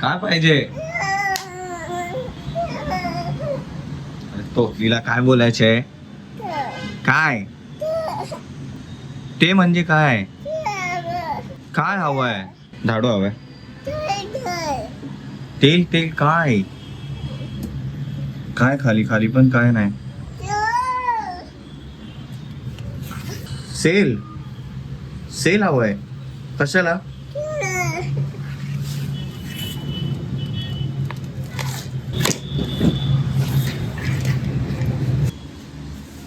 काय पाहिजे? तो तिला काय बोलायचंय काय? ते म्हणजे काय? काय हवंय? झाडू हवंय. तेल तेल काय? काय खाली खाली पण काय नाही. सेल. सेल हवंय. कशाला?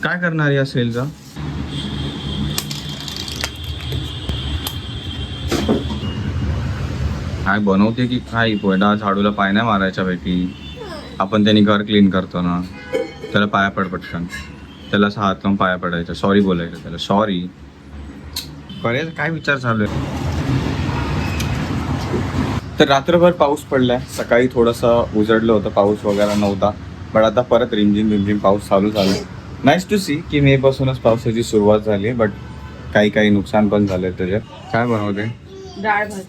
काय करणार या सेलचा? काय बनवते की काय? पोयडा झाडूला पाय नाही मारायच्या पैकी आपण त्यांनी घर क्लीन करतो ना. त्याला पाया पड पटकन. त्याला असं हात लावून पाया पडायचा. सॉरी बोलायचं त्याला. सॉरी करेल काय विचार चालू आहे तर रात्रभर पाऊस पडलाय. सकाळी थोडंसं उजडलं होतं पाऊस वगैरे नव्हता. पण आता परत रिमझिम रिमझिम पाऊस चालू झाला. नाईस टू सी की मे पासूनच पावसाची सुरुवात झाली बट काही काही नुकसान पण झालंय त्याच्यात. काय बनवते डाळ भात.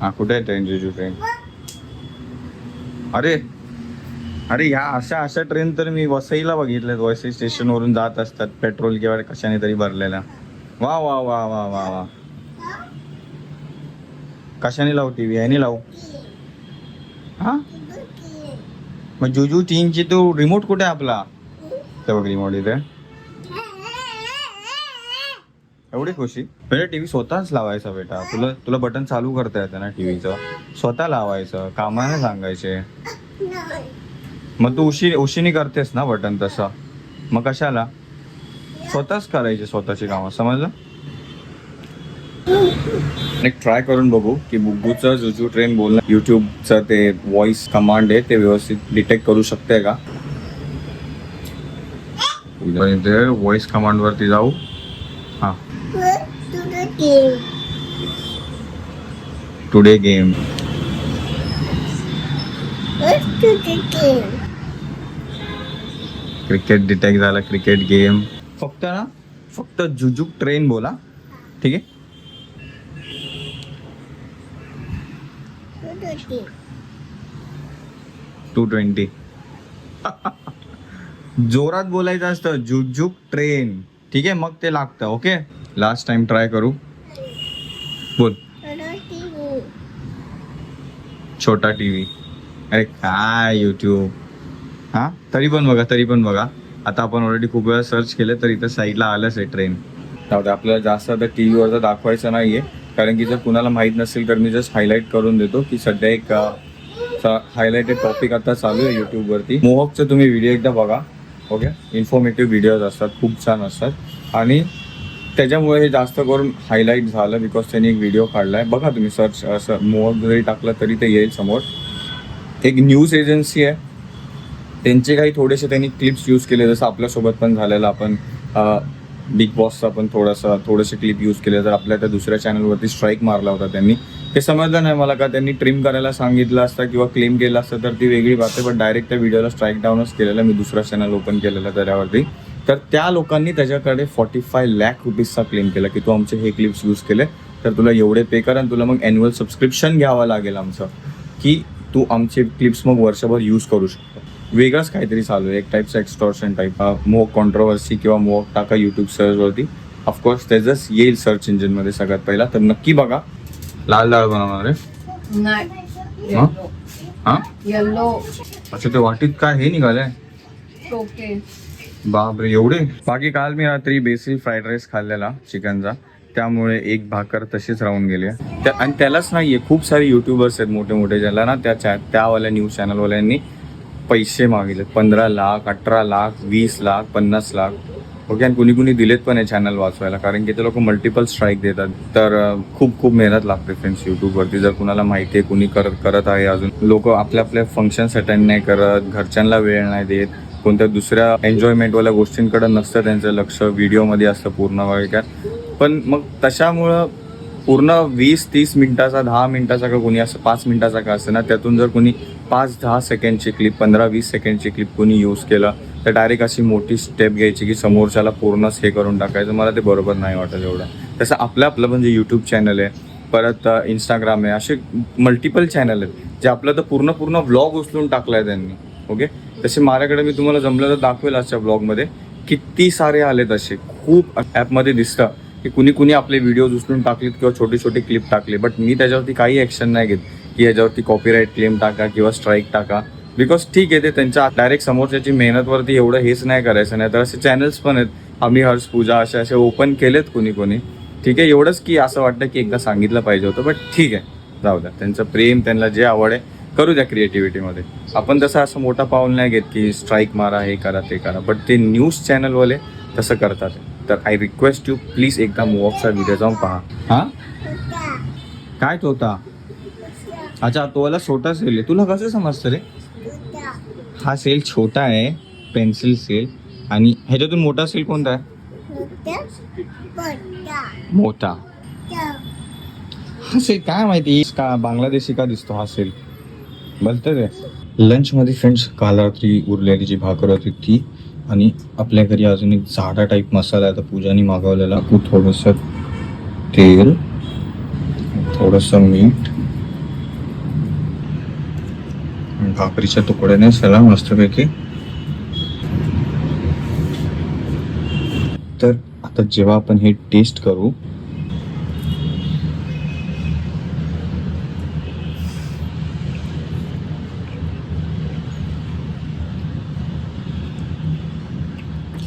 हा कुठे आहे ट्रेन जुजू ट्रेन अरे अरे ह्या अशा अशा ट्रेन तर मी वसईला बघितल्यात वसई स्टेशनवरून जात असतात. पेट्रोल किंवा कशाने तरी भरलेल्या वा वा वा वा वा वा. कशाने लावू टी व्ही ह्याने लावू? हा? मग जुजू तीनची तो रिमोट कुठे आपला? ते बघ रिमोट इथे. एवढी खुशी. पहिले टीव्ही स्वतःच लावायचा बेटा. तुला तुला बटन चालू करता येतं ना टीव्हीचं स्वतः लावायचं. कामाने सांगायचे. मग तू उशी उशीने करतेस ना बटन तसं. मग कशाला? स्वतःच करायचे स्वतःची कामं. समजलं? एक ट्राय करून बघू की बुग्गूचं जुजू ट्रेन बोलणं युट्यूबचं ते व्हॉइस कमांड आहे ते व्यवस्थित डिटेक्ट करू शकते का? इथे व्हॉइस कमांड वरती जाऊ. हा. टुडे गेम क्रिकेट डिटेक्ट झाला क्रिकेट गेम फक्त ना फक्त जुजुक ट्रेन बोला. ठीक आहे? टू ट्वेंटी जोरात बोलायचं असतं. जुजुक ट्रेन ठीक आहे? मग ते लागतं. ओके लास्ट टाइम ट्राय करू. बोल. छोटा टीव्ही. अरे काय युट्यूब हा? तरी पण बघा तरी पण बघा. आता आपण ऑलरेडी खूप वेळा सर्च केलं तर इथं साईडला आलंच आहे ट्रेन त्यामुळे आपल्याला जास्त आता टी व्हीवरचं दाखवायचं नाहीये. कारण की जर कुणाला माहीत नसेल तर मी जस्ट हायलाईट करून देतो की सध्या एक हायलाइटेड टॉपिक आता चालू आहे यूट्यूबवरती मोहकचं तुम्ही व्हिडिओ एकदा बघा ओके इन्फॉर्मेटिव्ह व्हिडिओज असतात खूप छान असतात. आणि त्याच्यामुळे हे जास्त करून हायलाईट झालं बिकॉज त्यांनी एक व्हिडिओ काढला आहे. बघा तुम्ही सर्च असं मोहक जरी टाकलं तरी ते येईल समोर. एक न्यूज एजन्सी आहे. त्यांचे काही थोडेसे त्यांनी क्लिप्स यूज केले जसं आपल्यासोबत पण झालेलं आपण बिग बॉसचा पण थोडासा थोडेसे क्लिप यूज केले. तर आपल्या त्या दुसऱ्या चॅनलवरती स्ट्राईक मारला होता त्यांनी ते समजलं नाही मला का त्यांनी ट्रिम करायला सांगितलं असतं किंवा क्लेम केलं असतं तर ती वेगळी बात आहे. पण डायरेक्ट त्या व्हिडिओला स्ट्राईक डाऊनच केलेलं मी दुसरा चॅनल ओपन केलेला त्याच्यावरती. तर त्या लोकांनी त्याच्याकडे फॉर्टी फाय लॅक रुपीजचा क्लेम केला की तू आमचे हे क्लिप्स यूज केले तर तुला एवढे पे कर आणि तुला मग अॅन्युअल सबस्क्रिप्शन घ्यावं लागेल आमचं. की तू आमचे क्लिप्स मग वर्षभर यूज करू शकतो. वेगळंच काहीतरी चालू आहे. एक टाईपचं एक्स्टॉर्शन टाईप मोक कॉन्ट्रोवर्सी किंवा मोक टाका यूट्यूब सर्चवरती ऑफकोर्स त्याचंच येईल सर्च इंजिनमध्ये सगळ्यात पहिला. तर नक्की बघा. लाल डाळ बनवणार आहे. हा? हा? अच्छा ते वाटीत काय हे निघालंय? बापरे एवढे? बाकी काल मी रात्री बेसिक फ्राईड राईस खाल्लेला चिकनचा. त्यामुळे एक भाकर तशीच राहून गेली आणि त्यालाच नाहीये खूप सारे युट्यूबर्स आहेत मोठे मोठे ज्याला ना त्या चा- त्यावाल्या न्यूज चॅनलवाल्यांनी पैसे मागितले पंधरा लाख अठरा लाख वीस लाख पन्नास लाख. ओके आणि कुणी कुणी दिलेत पण आहे चॅनल वाचवायला. कारण की ते लोक मल्टिपल स्ट्राईक देतात. तर खूप खूप मेहनत लागते फ्रेंड्स युट्यूबवरती जर कुणाला माहिती आहे कुणी करत करत आहे अजून. लोक आपल्या आपल्या फंक्शन्स अटेंड नाही करत. घरच्यांना वेळ नाही देत. कोणत्या दुसऱ्या एन्जॉयमेंटवाल्या गोष्टींकडे नसतं त्यांचं लक्ष. व्हिडिओमध्ये असतं पूर्ण वगैरे पण मग तशामुळं पूर्ण वीस तीस मिनिटाचा दहा मिनिटाचा का कोणी असं पाच मिनिटाचा का असं ना त्यातून जर कोणी पाच दहा सेकंडची क्लिप पंधरा वीस सेकंडची क्लिप कोणी यूज केला तर डायरेक्ट अशी मोठी स्टेप घ्यायची की समोरच्याला पूर्णच हे करून टाकायचं. मला ते बरोबर नाही वाटत एवढं. तसं आपलं आपलं म्हणजे यूट्यूब चॅनल आहे परत इंस्टाग्राम आहे असे मल्टिपल चॅनल आहेत जे आपलं तर पूर्ण पूर्ण व्लॉग उचलून टाकला आहे त्यांनी. ओके तसे माझ्याकडे मी तुम्हाला जमलं तर दाखवेल आजच्या ब्लॉगमध्ये किती सारे आलेत असे. खूप ॲपमध्ये दिसतं की कुणी कुणी आपले व्हिडिओज उचलून टाकलेत किंवा छोटे छोटे क्लिप टाकले बट मी त्याच्यावरती काही ॲक्शन नाही घेत. की याच्यावरती कॉपीराईट क्लेम टाका किंवा स्ट्राईक टाका. बिकॉज ठीक आहे ते त्यांच्या डायरेक्ट समोरच्याची मेहनतवरती एवढं हेच नाही करायचं नाही तर असे चॅनल्स पण आहेत. आम्ही हर्ष पूजा असे असे ओपन केलेत कोणी कोणी. ठीक आहे एवढंच की असं वाटतं की एकदा सांगितलं पाहिजे होतं बट ठीक आहे. जाऊ द्या त्यांचं प्रेम त्यांना जे आवड आहे करू द्या क्रिएटिव्हिटीमध्ये आपण तसं असं मोठा पाऊल नाही घेत की स्ट्राईक मारा हे करा ते करा. बट ते न्यूज चॅनलवाले तसं करतात. तर आय रिक्वेस्ट यू प्लीज एकदा मूवॉकचा व्हिडिओ जाऊन पहा. हां? काय तो होता अच्छा तो वाला छोटा सेल आहे. तुला कसं समजतं रे? हा सेल छोटा आहे पेन्सिल सेल. आणि ह्याच्यातून मोठा सेल कोणता आहे? मोठा. हा सेल काय माहिती? का बांगलादेशी का दिसतो हा सेल? बोलतं रे. लंचमध्ये फ्रेंड्स काल रात्री उरलेली जी भाकर होती ती. आणि आपल्या घरी अजून एक झाडा टाईप मसाला आहे. तर पूजाने मागवलेला. खूप थोडंसं तेल थोडंसं मीठ आणि भाकरीच्या तुकड्याने सला मस्तपैकी. तर आता जेव्हा आपण हे टेस्ट करू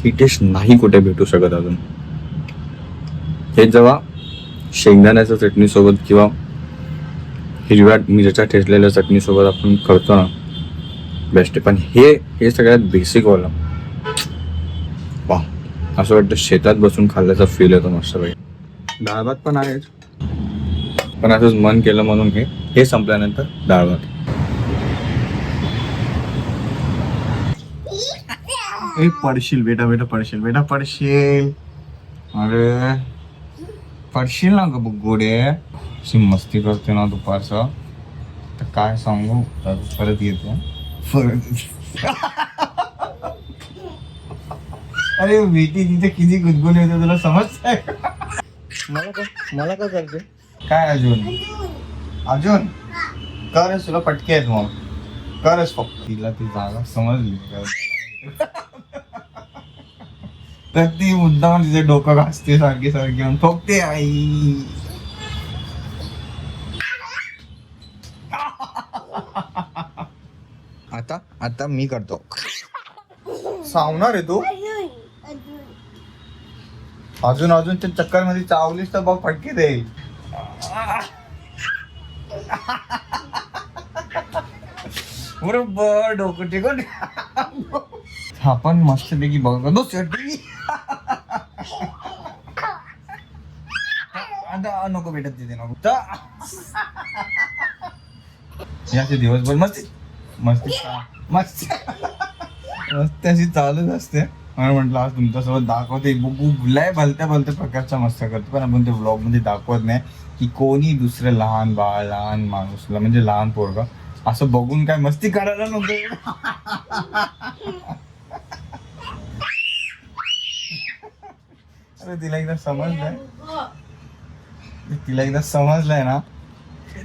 ही टेस्ट नाही कुठे भेटू शकत अजून. हे जेव्हा शेंगदाण्याच्या चटणीसोबत किंवा हिरव्या मिरच्या ठेचलेल्या चटणीसोबत आपण करतो ना बेस्ट पण हे हे सगळ्यात बेसिक वाला. वा असं वाटतं शेतात बसून खाल्ल्याचा फील येतो मस्त पाहिजे डाळ भात पण आहेच. पण असंच मन केलं म्हणून हे. हे संपल्यानंतर डाळ भात. ए पडशील बेटा बेटा पडशील बेटा पडशील. अरे. पडशील ना ग गोडे. अशी मस्ती करते ना दुपारचं. तर काय सांगू? परत येते. अरे बेटी तिथे किती गुदगुण येते तुला समजतंय? मला का मला का करते काय अजून अजून करच तुला पटके आहेत मग. करच फक्त. तिला ती जागा समजली. तर ती मुद्दाम तिचे डोकं घासते सारखी सारखी. ठोकते आई. आता मी करतो. सावणार आहे तू? अजून अजून त्या चक्करमध्ये चावलीस तर बघ फटके दे बरोबर डोकं टिकून. आपण मस्त पैकी बघत दुसरी आता नको भेटत तिथे नको. तर याचे दिवसभर मस्ती. मस्ती. मस्त. मस्त अशी चालूच असते. म्हणून म्हटलं आज तुमच्यासोबत दाखवते. बघू लय भलत्या भलत्या प्रकारच्या मस्त्या करतो. पण आपण ते व्लॉगमध्ये दाखवत नाही की कोणी दुसरं लहान बाळ लहान माणूसला म्हणजे लहान पोरगा असं बघून काय मस्ती करायला नको. अरे तिला एकदा समजलंय. तिला एकदा समजलंय ना.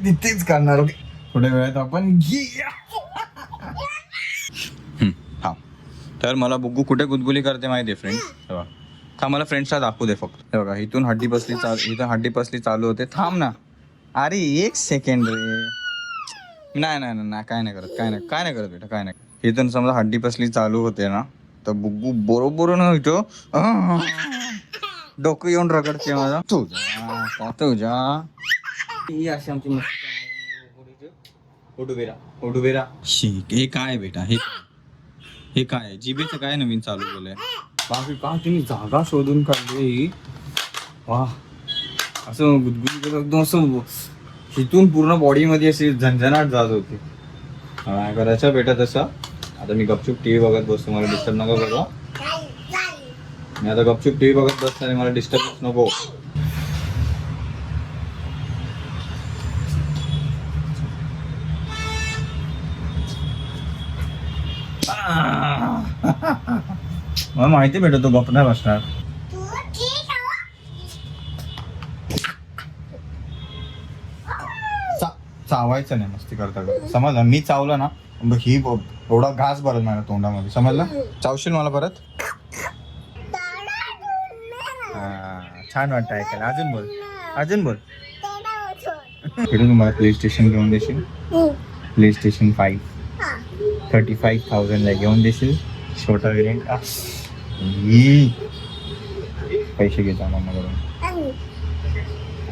ती करणार. ओके थोड्या वेळात आपण घे. तर मला बुग्गू कुठे गुदगुली करते माहिती आहे फ्रेंड तेव्हा का मला फ्रेंड्सला दाखवू दे फक्त. हे बघा इथून हड्डी बसली चालू इथून हड्डी बसली चालू होते. थांब ना. अरे एक सेकंड रे. नाही नाही नाही नाही, काय नाही करत काय नाही काय नाही करत बेटा काय नाही. इथून समजा हड्डी पसली चालू होते ना तर बुग्गू बरोबर ना इथं. डोकं येऊन रगडते माझा. तुझा का तुझा ही अशी आमची मस्त उडुबेरा उडुबेरा. शीक हे काय बेटा हे? हे काय? जिबेचं काय नवीन चालू केलंय बाकी का तुम्ही जागा शोधून काढली? वा. असं गुदगुदी एकदम असं हिथून पूर्ण बॉडीमध्ये अशी झंझनाट जात होती. काय करायचं बेटा तसं आता मी गपचूप टी व्ही बघत बसतो मला डिस्टर्ब नका करू मी आता गपचूप टी व्ही बघत बसतो आणि मला डिस्टर्ब नको. मला माहिती भेटतो गप्प नाही बसणार चावायचं नाही मस्ती करता समजलं? मी चावलं ना ही एवढा घास भरत माझ्या तोंडामध्ये. समजलं? चावशील मला परत? छान वाटतं ऐकायला. अजून बोल. अजून बोल. इकडून तुम्हाला प्ले स्टेशन घेऊन देशील? Play station five thirty five थाउजंडला घेऊन देशील? छोटा वेरियंट पैसे घेता मम्माकडून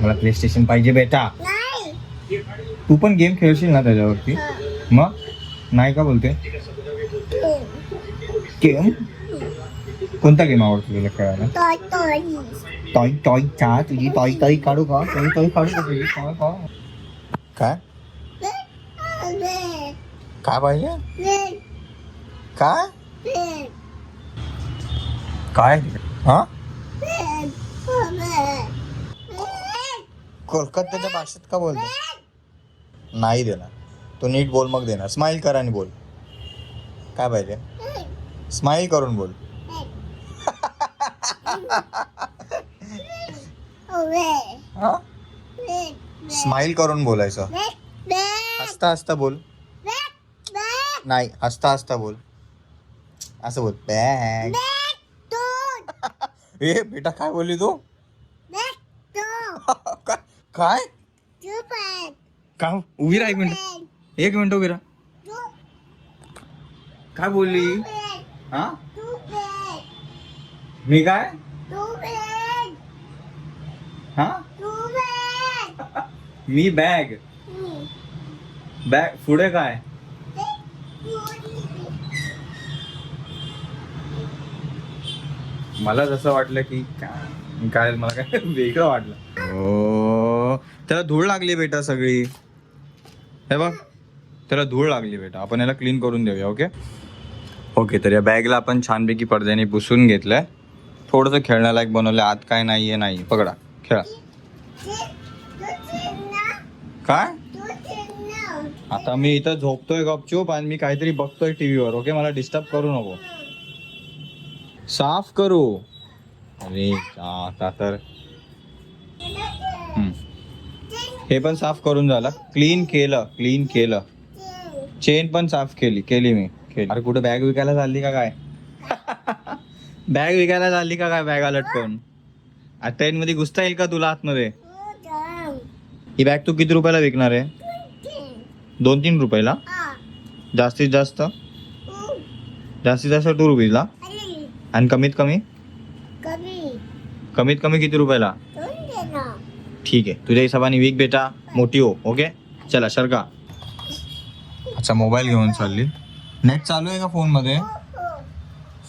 मला प्ले स्टेशन पाहिजे बेटा. तू पण गेम खेळशील ना त्याच्यावरती? मग? नाही का बोलते? गेम कोणता गेम आवडतो तुला खेळायला? Toy toy. चा तुझी टॉय टॉय काढू का? टॉय टॉय काढू का तुझी? टॉय का काय? काय पाहिजे? काय? काय? हा? कोलकात्याच्या भाषेत का बोलतो नाही देणार. तू नीट बोल मग देणार. स्माईल कर आणि बोल. काय पाहिजे? स्माईल करून बोल. स्माईल करून बोलायचं. हसता हसता बोल. नाही हसता हसता बोल. असं बोल बॅग. ए बेटा काय बोलली तू? काय? काय का उभी राहा एक मिनिट. एक मिनिट उभी राहा. काय बोलली? हा? मी काय? हा? मी बॅग. बॅग पुढे काय? मला जसं वाटलं की काय काय मला काय वेगळं वाटलं. हो त्याला धूळ लागली बेटा सगळी. हे बघ त्याला धूळ लागली बेटा. आपण याला क्लीन करून देऊया ओके ओके तर या बॅगला आपण छानपैकी पडद्याने पुसून घेतलंय. थोडंसं खेळण्यालायक बनवलं आत काय नाहीये नाही पकडा खेळा. काय? आता मी इथं झोपतोय गपचूप आणि मी काहीतरी बघतोय टीव्हीवर ओके मला डिस्टर्ब करू नको. साफ करू. अरे आता तर. हे पण साफ करून झालं. क्लीन केलं क्लीन केलं. चेन पण साफ केली केली मी केली. अरे कुठे बॅग विकायला चालली का काय? बॅग विकायला चालली का काय बॅग लटकवून आता ट्रेन मध्ये घुसता येईल का तुला आतमध्ये? ही बॅग तू किती रुपयाला विकणार आहे? दोन तीन रुपयाला? जास्तीत जास्त? जास्तीत जास्त टू रुपीजला आणि कमीत कमी? कमीत कमी किती रुपयाला? ठीक आहे. तुझ्या हिशोबाने वीक बेटा मोठी हो ओके? चला शरका. अच्छा मोबाईल घेऊन चालली. नेट चालू आहे का फोनमध्ये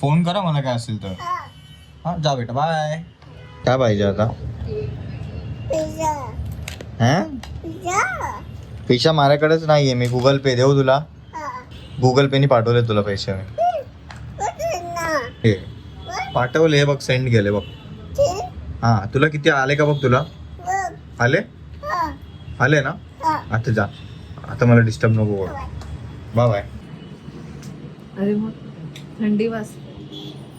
फोन करा मला काय असेल तर. हा. जा बेटा बाय. काय पाहिजे आता? हा? पैसा माझ्याकडेच नाहीये मी गुगल पे देऊ तुला. गुगल पेनी पाठवले तुला पैसे मी. हे पाठवले हे बघ सेंड केले बघ. हा तुला किती आले का बघ तुला? आले? आले ना? आता जा. आता मला डिस्टर्ब नको करू. बाय बाय अरे मग थंडी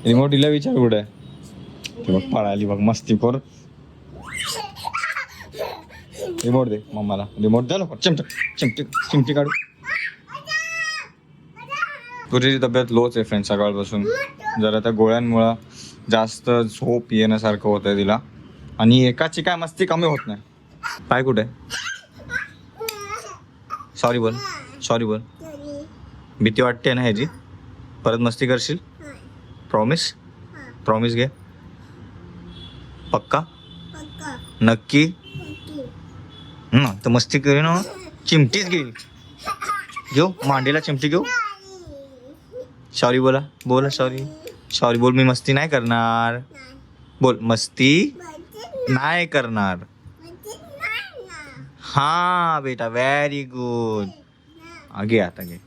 रिमोट हिला विचार कुठे? ती बघ पळाली बघ मस्ती कर रिमोट दे मम्माला. रिमोट द्या लवकर चिमट चिमटी चिमटी काढू. तुझी तब्येत लोच आहे फ्रेंड सकाळपासून. जरा त्या गोळ्यांमुळं जास्त झोप येण्यासारखं होत आहे तिला. आणि एकाची काय मस्ती कमी होत नाही. पाय कुठे? सॉरी बोल. सॉरी बोल. भीती वाटते ना ह्याची? परत मस्ती करशील? प्रॉमिस प्रॉमिस घे. पक्का? नक्की? तर मस्ती करू ना चिमटीच घेईल. घेऊ? मांडीला चिमटी घेऊ? सॉरी बोला. बोला सॉरी सॉरी बोल मी मस्ती नाही करणार. बोल मस्ती नाही करणार. हा बेटा व्हेरी गुड आगे आता गे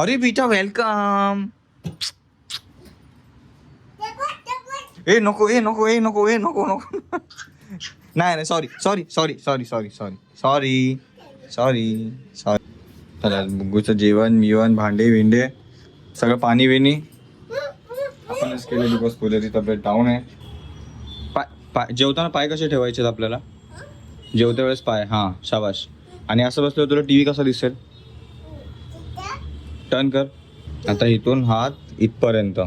अरे बेटा वेलकम ए नको ए नको ए नको ए नको नको. नाही नाही sorry sorry sorry sorry sorry sorry sorry sorry sorry चला बुग्गूचं जेवण बिवण भांडे विंडे सगळं पाणी विणी आपणच केले बिकॉज पुल्याची तब्येत डाऊन आहे. पाय पाय जेवताना पाय कसे ठेवायचे आपल्याला? जेवत्या वेळेस पाय हां शाबाश आणि असं बसलो तुला टी व्ही कसा दिसेल? टर्न कर. आता इथून हात इथपर्यंत.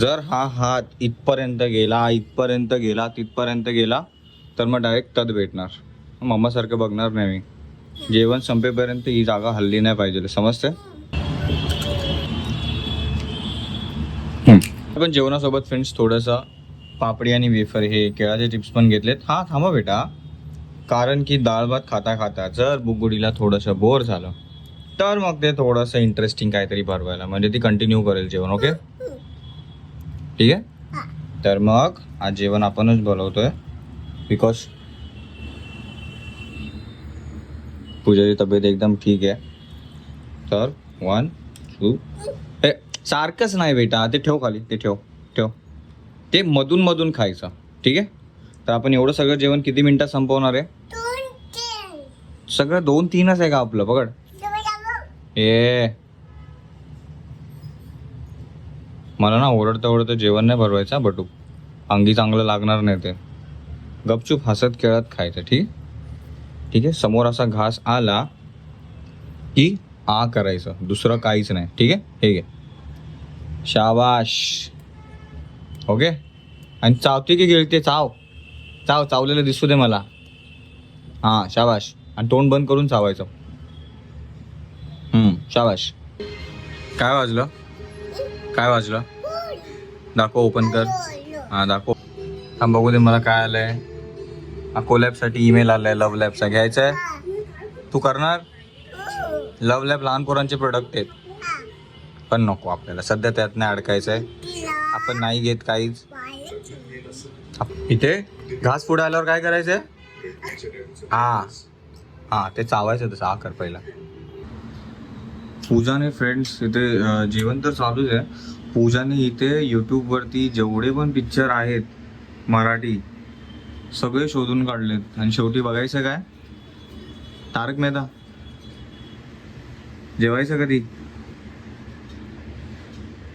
जर हा हात इथपर्यंत गेला इथपर्यंत गेला तिथपर्यंत गेला तर मग डायरेक्ट तद भेटणार. मम्मासारखं बघणार नाही मी. जेवण संपेपर्यंत ही जागा हल्ली नाही पाहिजे समजते आपण जेवणासोबत फ्रेंड्स थोडंसं पापडी आणि वेफर हे केळाचे चिप्स पण घेतलेत. हा थांबा बेटा. कारण की डाळ भात खाता खाता जर बुगुडीला थोडंसं बोर झालं तर मग ते थोडंसं इंटरेस्टिंग काहीतरी भरवायला म्हणजे ती कंटिन्यू करेल जेवण ओके ठीक आहे? तर मग आज जेवण आपणच बोलवतोय बिकॉज पूजाची तब्येत एकदम ठीक आहे तर वन टू ए सारखंच नाही बेटा ते ठेव खाली ते ठेव ठेव. ते मधून मधून खायचं ठीक आहे तर आपण एवढं सगळं जेवण किती मिनिटात संपवणार आहे? सगळं दोन तीनच आहे का आपलं? पकड. ए. मला ना ओरडतं ओरडतं जेवण नाही भरवायचं बटू. अंगी चांगलं लागणार नाही ते. गपचूप हसत खेळत खायचं ठीक? ठीक आहे? समोर असा घास आला की आ करायचं. दुसरं काहीच नाही. ठीक आहे? हे घे. शाबाश. ओके? आणि चावते की गिळते? चाव. चाव. चावलेलं दिसू दे मला. हां शाबाश. आणि तोंड बंद करून चावायचं. शाबाश. काय वाजलं? काय वाजलं? दाखव ओपन कर. हां दाखव. हा बघू दे मला काय आलं आहे कोलॅबसाठी ईमेल आलाय लव्ह लॅबचा घ्यायचा आहे तू करणार? लव्ह लॅब लहान पोरांचे प्रोडक्ट आहेत. पण नको आपल्याला. सध्या त्यात नाही अडकायचं आहे आपण नाही घेत काहीच. इथे? घास पुढे आल्यावर काय करायचंय? हा. हा ते चावायचं तसं. हा कर पहिला. पूजाने फ्रेंड्स इथे जेवण तर चालूच आहे. पूजाने इथे यूट्यूबवरती जेवढे पण पिक्चर आहेत मराठी सगळे शोधून काढलेत. आणि शेवटी बघायचं काय? तारक मेहता. जेवायचं कधी?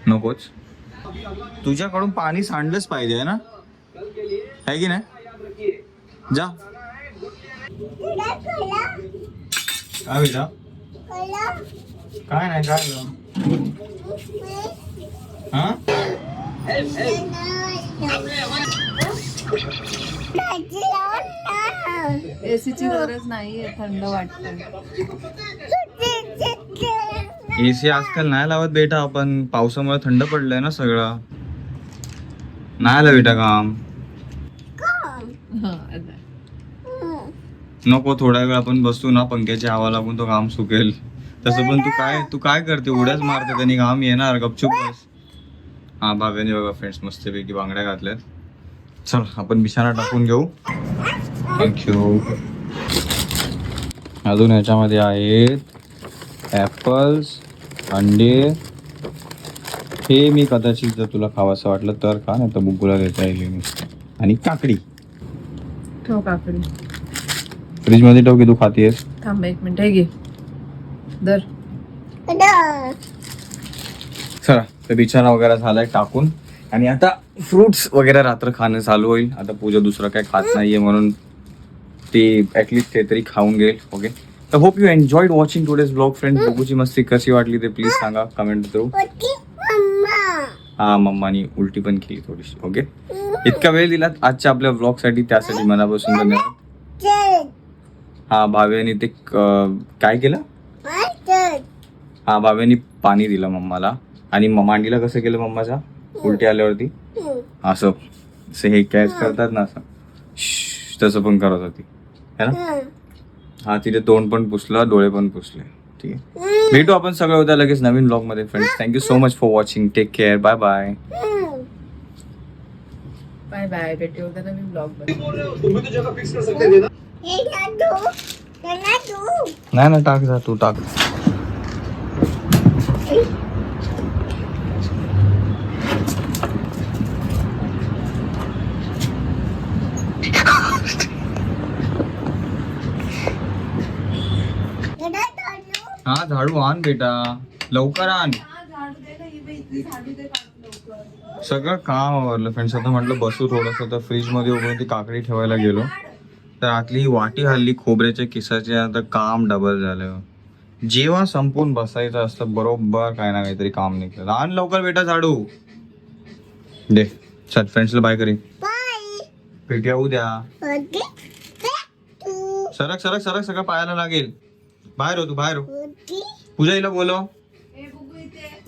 नकोच. तुझ्याकडून पाणी सांडलंच पाहिजे ना? आहे की नाही? जा. काय बेटा? काय नाही काय हा? एसीची गरज नाहीये थंड वाटतंय. एसी आजकाल नाही लावत बेटा आपण. पावसामुळे थंड पडलंय ना सगळं. नाही आलं बेटा काम. नको थोडा वेळ आपण बसू ना पंख्याची हवा लागून तो घाम सुकेल. तसं पण तू काय तू काय करते? उड्याच मारते त्यांनी घाम येणार गपचूप बस. हा भाव्याने बघा फ्रेंड्स मस्तपैकी बांगड्या घातल्यात. चल आपण बिछाना टाकून घेऊ. थँक्यू अजून याच्यामध्ये आहेत ॲपल्स अंडे. हे मी कदाचित जर तुला खावंसं वाटलं तर का नाही तर बुगुला देता येईल मी. आणि काकडी. ठेव काकडी. फ्रीजमध्ये ठेव की तू खातीयस थांब एक मिनिट हे घे. दर चला तर बिछाना वगैरे झालाय टाकून. आणि आता फ्रुट्स वगैरे रात्र खाणं चालू होईल. आता पूजा दुसरं काही खात नाहीये म्हणून ती ऍटलिस्ट ते तरी खाऊन घेईल. ओके तर hope you enjoyed watching today's blog friend बघूची मस्ती कशी वाटली ते प्लीज सांगा कमेंट थ्रू हा मम्मानी उलटी पण केली थोडीशी. ओके इतका वेळ दिलात आजच्या आपल्या ब्लॉगसाठी त्यासाठी मनापासून धन्यवाद. हा भाव्याने ते काय केलं? हा भाव्याने पाणी दिलं मम्माला. आणि मांडीला कसं केलं मम्माच्या उलटी आल्यावरती? असं. असं हे कॅच करतात ना असं. श्श, तसं पण करत होती. है ना? हा. तिथे तोंड पण पुसलं डोळे पण पुसले. ठीक आहे. भेटू आपण सगळं उद्या लगेच नवीन ब्लॉगमध्ये friends thank you so much for watching take care bye bye bye bye भेटू उद्या नवीन ब्लॉगमध्ये नाही ना टाक जा तू टाक. हा झाडू आण बेटा. लवकर आण. सगळं काम आवरलं. फ्रेंड्स आता म्हटलं बसू थोडंसं. तर फ्रीजमध्ये उघडून ती काकडी ठेवायला गेलो. तर आतली वाटी हल्ली खोबऱ्याच्या किसाचे आता काम डबल झालं. जेव्हा संपून बसायचं असतं बरोबर काही ना काहीतरी काम निघत. आण लवकर बेटा झाडू. दे. चल फ्रेंड्सला बाय करी पेट्या उद्या. सरक सरक सरक सगळं पाहायला लागेल. बाहेर हो तू बाहेर हो. पूजाईला बोलव.